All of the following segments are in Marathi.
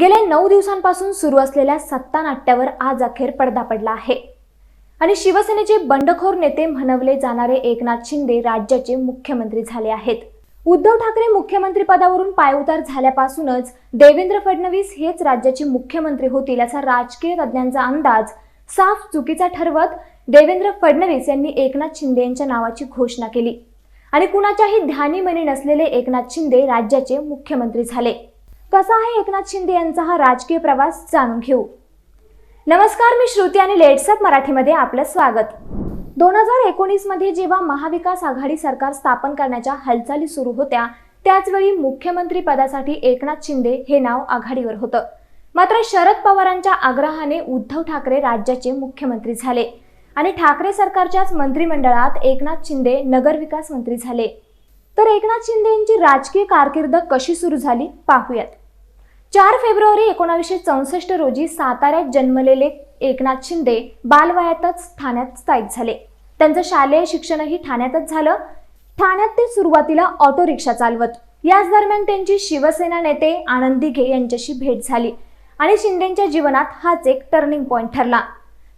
गेल्या नऊ दिवसांपासून सुरू असलेल्या सत्ता नाट्यावर आज अखेर पडदा पडला आहे. आणि शिवसेनेचे बंडखोर नेते म्हणवले जाणारे एकनाथ शिंदे राज्याचे मुख्यमंत्री झाले आहेत. उद्धव ठाकरे मुख्यमंत्री पदावरून पायउतार झाल्यापासूनच देवेंद्र फडणवीस हेच राज्याचे मुख्यमंत्री होतील याचा राजकीय तज्ज्ञांचा अंदाज साफ चुकीचा ठरवत देवेंद्र फडणवीस यांनी एकनाथ शिंदे यांच्या नावाची घोषणा केली. आणि कुणाच्याही ध्यानी मनी नसलेले एकनाथ शिंदे राज्याचे मुख्यमंत्री झाले. कसा आहे एकनाथ शिंदे यांचा हा राजकीय प्रवास जाणून घेऊ. नमस्कार मी श्रुती आणि लेट्सअप मराठीमध्ये आपलं स्वागत. दोन हजार एकोणीसमध्ये जेव्हा महाविकास आघाडी सरकार स्थापन करण्याच्या हालचाली सुरू होत्या त्याचवेळी मुख्यमंत्री पदासाठी एकनाथ शिंदे हे नाव आघाडीवर होतं. मात्र शरद पवारांच्या आग्रहाने उद्धव ठाकरे राज्याचे मुख्यमंत्री झाले आणि ठाकरे सरकारच्याच मंत्रिमंडळात एकनाथ शिंदे नगरविकास मंत्री झाले. तर एकनाथ शिंदे यांची राजकीय कारकीर्द कशी सुरू झाली? पाहूयात. चार फेब्रुवारी एकोणावीसशे चौसष्ट रोजी साताऱ्यात जन्मलेले एकनाथ शिंदे बालवयातच ठाण्यात स्थायिक झाले. त्यांचं शालेय शिक्षणही ठाण्यातच झालं. ठाण्यात ते सुरुवातीला ऑटो रिक्षा चालवत. याच दरम्यान त्यांची शिवसेना नेते आनंद दिघे यांच्याशी भेट झाली आणि शिंदेच्या जीवनात हाच एक टर्निंग पॉईंट ठरला.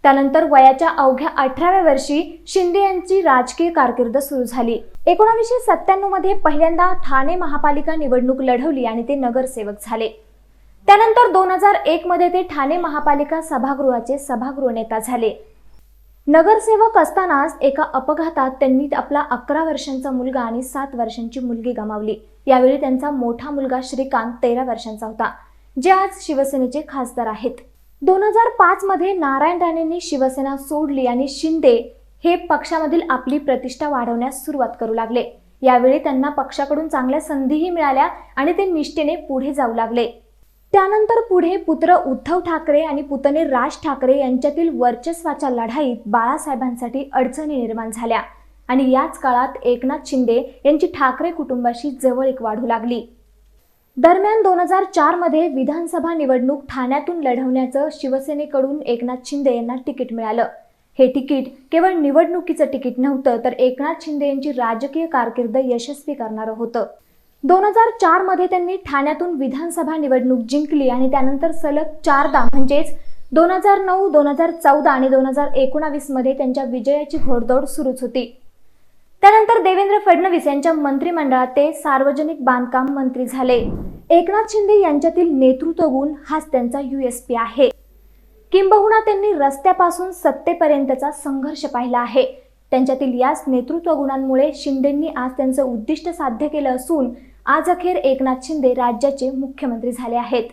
त्यानंतर वयाच्या अवघ्या अठराव्या वर्षी शिंदे यांची राजकीय कारकीर्द सुरू झाली. एकोणावीसशे सत्त्याण्णवमध्ये पहिल्यांदा ठाणे महापालिका निवडणूक लढवली आणि ते नगरसेवक झाले. त्यानंतर दोन हजार एक मध्ये ते ठाणे महापालिका सभागृहाचे सभागृह नेता झाले. नगरसेवक असतानाच एका अपघातात त्यांनी आपला अकरा वर्षांचा मुलगा आणि सात वर्षांची मुलगी गमावली. यावेळी त्यांचा मोठा मुलगा श्रीकांत तेरा वर्षांचा होता जे आज शिवसेनेचे खासदार आहेत. दोन हजार पाच मध्ये नारायण राणेंनी शिवसेना सोडली आणि शिंदे हे पक्षामधील आपली प्रतिष्ठा वाढवण्यास सुरुवात करू लागले. यावेळी त्यांना पक्षाकडून चांगल्या संधीही मिळाल्या आणि ते निष्ठेने पुढे जाऊ लागले. त्यानंतर पुढे पुत्र उद्धव ठाकरे आणि पुतणे राज ठाकरे यांच्यातील वर्चस्वाच्या लढाईत बाळासाहेबांसाठी अडचणी निर्माण झाल्या. आणि याच काळात एकनाथ शिंदे यांची ठाकरे कुटुंबाशी जवळीक वाढू लागली. दरम्यान दोन हजार चारमध्ये विधानसभा निवडणूक ठाण्यातून लढवण्याचं शिवसेनेकडून एकनाथ शिंदे यांना तिकीट मिळालं. हे तिकीट केवळ निवडणुकीचं तिकीट नव्हतं तर एकनाथ शिंदे यांची राजकीय कारकीर्द यशस्वी करणारं होतं. दोन हजार चारमध्ये त्यांनी ठाण्यातून विधानसभा निवडणूक जिंकली आणि त्यानंतर सलग चारदा म्हणजेच दोन हजार नऊ दोन हजार चौदा आणि दोन हजार एकोणावीसमध्ये त्यांच्या विजयाची घोडदौड सुरूच होती. त्यानंतर देवेंद्र फडणवीस यांच्या मंत्रिमंडळात ते सार्वजनिक बांधकाम मंत्री झाले. एकनाथ शिंदे यांच्यातील नेतृत्व गुण हाच त्यांचा युएसपी आहे. किंबहुना त्यांनी रस्त्यापासून सत्तेपर्यंतचा संघर्ष पाहिला आहे. त्यांच्यातील याच नेतृत्व गुणांमुळे शिंदेंनी आज त्यांचं उद्दिष्ट साध्य केलं असून आज अखेर एकनाथ शिंदे राज्याचे मुख्यमंत्री झाले आहेत.